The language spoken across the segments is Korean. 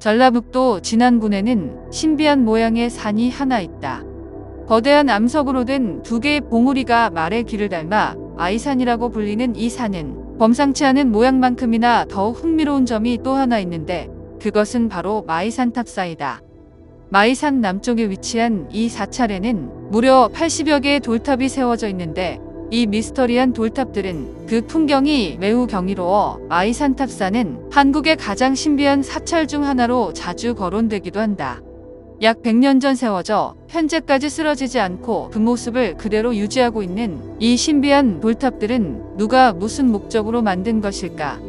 전라북도 진안군에는 신비한 모양의 산이 하나 있다. 거대한 암석으로 된 두 개의 봉우리가 말의 귀를 닮아 아이산이라고 불리는 이 산은 범상치 않은 모양만큼이나 더욱 흥미로운 점이 또 하나 있는데 그것은 바로 마이산 탑사이다. 마이산 남쪽에 위치한 이 사찰에는 무려 80여 개의 돌탑이 세워져 있는데 이 미스터리한 돌탑들은 그 풍경이 매우 경이로워 마이산 탑사는 한국의 가장 신비한 사찰 중 하나로 자주 거론되기도 한다. 약 100년 전 세워져 현재까지 쓰러지지 않고 그 모습을 그대로 유지하고 있는 이 신비한 돌탑들은 누가 무슨 목적으로 만든 것일까?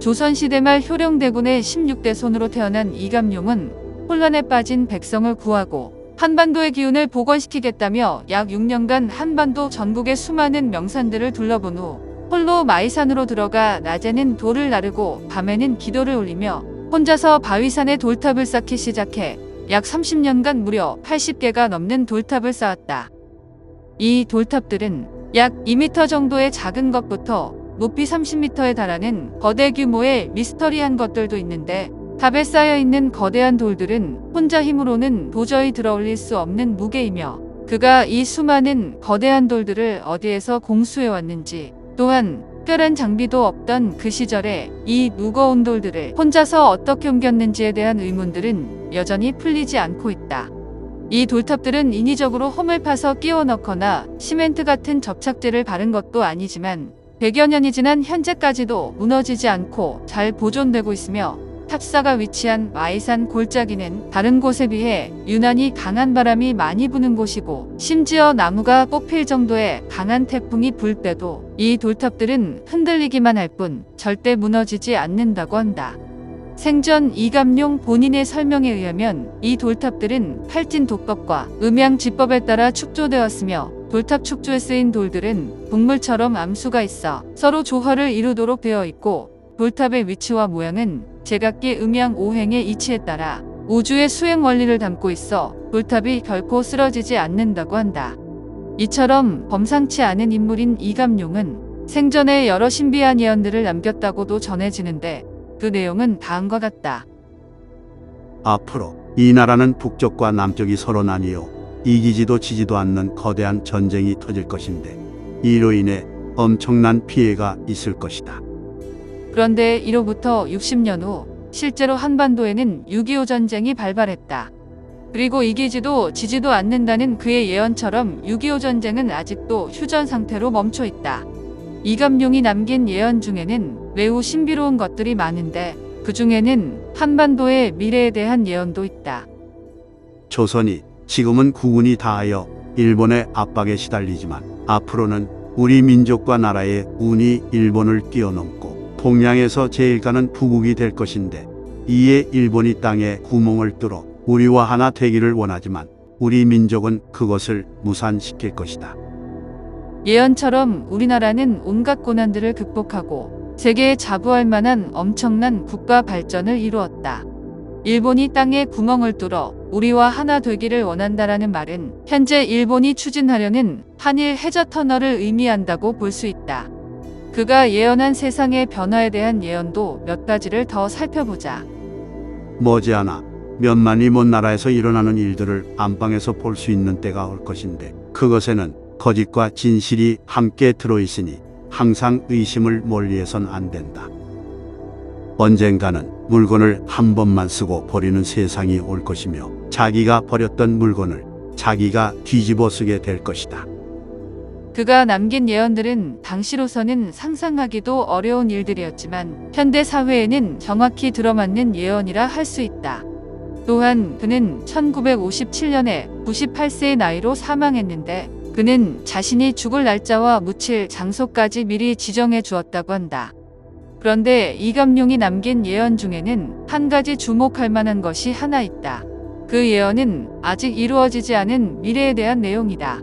조선시대 말 효령대군의 16대 손으로 태어난 이감용은 혼란에 빠진 백성을 구하고 한반도의 기운을 복원시키겠다며 약 6년간 한반도 전국의 수많은 명산들을 둘러본 후 홀로 마이산으로 들어가 낮에는 돌을 나르고 밤에는 기도를 올리며 혼자서 바위산에 돌탑을 쌓기 시작해 약 30년간 무려 80개가 넘는 돌탑을 쌓았다. 이 돌탑들은 약 2m 정도의 작은 것부터 높이 30m에 달하는 거대 규모의 미스터리한 것들도 있는데 탑에 쌓여 있는 거대한 돌들은 혼자 힘으로는 도저히 들어올릴 수 없는 무게이며 그가 이 수많은 거대한 돌들을 어디에서 공수해 왔는지 또한 특별한 장비도 없던 그 시절에 이 무거운 돌들을 혼자서 어떻게 옮겼는지에 대한 의문들은 여전히 풀리지 않고 있다. 이 돌탑들은 인위적으로 홈을 파서 끼워 넣거나 시멘트 같은 접착제를 바른 것도 아니지만 100여 년이 지난 현재까지도 무너지지 않고 잘 보존되고 있으며 탑사가 위치한 마이산 골짜기는 다른 곳에 비해 유난히 강한 바람이 많이 부는 곳이고 심지어 나무가 뽑힐 정도의 강한 태풍이 불 때도 이 돌탑들은 흔들리기만 할 뿐 절대 무너지지 않는다고 한다. 생전 이감용 본인의 설명에 의하면 이 돌탑들은 팔진 도법과 음양 지법에 따라 축조되었으며 돌탑 축조에 쓰인 돌들은 북물처럼 암수가 있어 서로 조화를 이루도록 되어 있고 돌탑의 위치와 모양은 제각기 음양 오행의 이치에 따라 우주의 수행 원리를 담고 있어 돌탑이 결코 쓰러지지 않는다고 한다. 이처럼 범상치 않은 인물인 이감용은 생전에 여러 신비한 예언들을 남겼다고도 전해지는데 그 내용은 다음과 같다. 앞으로 이 나라는 북쪽과 남쪽이 서로 나뉘어 이기지도 지지도 않는 거대한 전쟁이 터질 것인데 이로 인해 엄청난 피해가 있을 것이다. 그런데 이로부터 60년 후 실제로 한반도에는 6.25 전쟁이 발발했다. 그리고 이기지도 지지도 않는다는 그의 예언처럼 6.25 전쟁은 아직도 휴전 상태로 멈춰 있다. 이감용이 남긴 예언 중에는 매우 신비로운 것들이 많은데 그 중에는 한반도의 미래에 대한 예언도 있다. 조선이 지금은 국운이 다하여 일본의 압박에 시달리지만 앞으로는 우리 민족과 나라의 운이 일본을 뛰어넘고 동양에서 제일 가는 부국이 될 것인데 이에 일본이 땅에 구멍을 뚫어 우리와 하나 되기를 원하지만 우리 민족은 그것을 무산시킬 것이다. 예언처럼 우리나라는 온갖 고난들을 극복하고 세계에 자부할 만한 엄청난 국가 발전을 이루었다. 일본이 땅에 구멍을 뚫어 우리와 하나 되기를 원한다라는 말은 현재 일본이 추진하려는 한일 해저 터널을 의미한다고 볼 수 있다. 그가 예언한 세상의 변화에 대한 예언도 몇 가지를 더 살펴보자. 머지않아 몇만이 먼 나라에서 일어나는 일들을 안방에서 볼 수 있는 때가 올 것인데 그것에는 거짓과 진실이 함께 들어있으니 항상 의심을 멀리해선 안 된다. 언젠가는 물건을 한 번만 쓰고 버리는 세상이 올 것이며 자기가 버렸던 물건을 자기가 뒤집어 쓰게 될 것이다. 그가 남긴 예언들은 당시로서는 상상하기도 어려운 일들이었지만 현대 사회에는 정확히 들어맞는 예언이라 할 수 있다. 또한 그는 1957년에 98세의 나이로 사망했는데 그는 자신이 죽을 날짜와 묻힐 장소까지 미리 지정해 주었다고 한다. 그런데 이감용이 남긴 예언 중에는 한 가지 주목할 만한 것이 하나 있다. 그 예언은 아직 이루어지지 않은 미래에 대한 내용이다.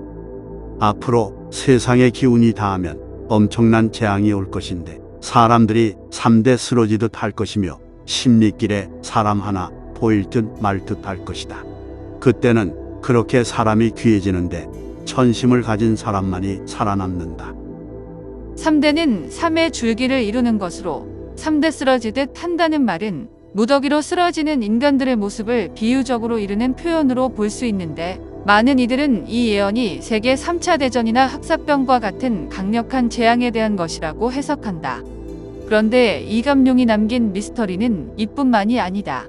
앞으로 세상의 기운이 닿으면 엄청난 재앙이 올 것인데 사람들이 3대 쓰러지듯 할 것이며 십리길에 사람 하나 보일 듯 말 듯 할 것이다. 그때는 그렇게 사람이 귀해지는데 천심을 가진 사람만이 살아남는다. 3대는 3의 줄기를 이루는 것으로 3대 쓰러지듯 한다는 말은 무더기로 쓰러지는 인간들의 모습을 비유적으로 이르는 표현으로 볼 수 있는데 많은 이들은 이 예언이 세계 3차 대전이나 흑사병과 같은 강력한 재앙에 대한 것이라고 해석한다. 그런데 이감룡이 남긴 미스터리는 이뿐만이 아니다.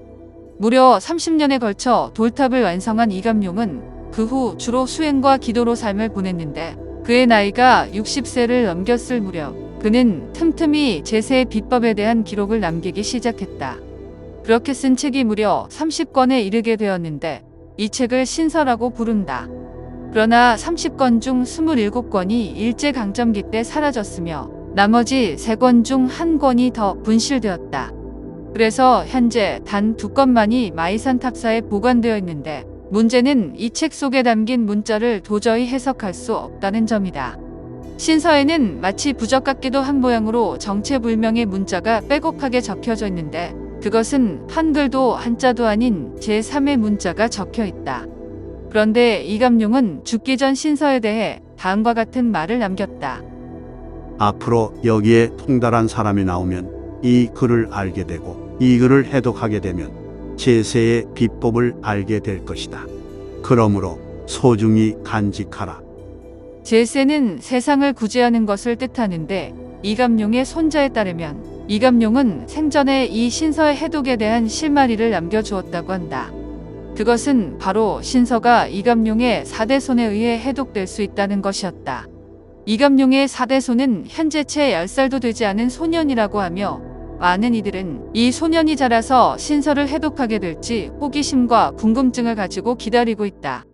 무려 30년에 걸쳐 돌탑을 완성한 이감룡은 그 후 주로 수행과 기도로 삶을 보냈는데 그의 나이가 60세를 넘겼을 무렵 그는 틈틈이 제세의 비법에 대한 기록을 남기기 시작했다. 그렇게 쓴 책이 무려 30권에 이르게 되었는데 이 책을 신서라고 부른다. 그러나 30권 중 27권이 일제강점기 때 사라졌으며 나머지 3권 중 1권이 더 분실되었다. 그래서 현재 단두 건만이 마이산 탑사에 보관되어 있는데 문제는 이 책 속에 담긴 문자를 도저히 해석할 수 없다는 점이다. 신서에는 마치 부적 같기도 한 모양으로 정체불명의 문자가 빼곡하게 적혀져 있는데 그것은 한글도 한자도 아닌 제3의 문자가 적혀 있다. 그런데 이감룡은 죽기 전 신서에 대해 다음과 같은 말을 남겼다. 앞으로 여기에 통달한 사람이 나오면 이 글을 알게 되고 이 글을 해독하게 되면 제세의 비법을 알게 될 것이다. 그러므로 소중히 간직하라. 제세는 세상을 구제하는 것을 뜻하는데 이감룡의 손자에 따르면 이감룡은 생전에 이 신서의 해독에 대한 실마리를 남겨주었다고 한다. 그것은 바로 신서가 이감룡의 사대손에 의해 해독될 수 있다는 것이었다. 이감룡의 사대손은 현재 채 10살도 되지 않은 소년이라고 하며 많은 이들은 이 소년이 자라서 신서를 해독하게 될지 호기심과 궁금증을 가지고 기다리고 있다.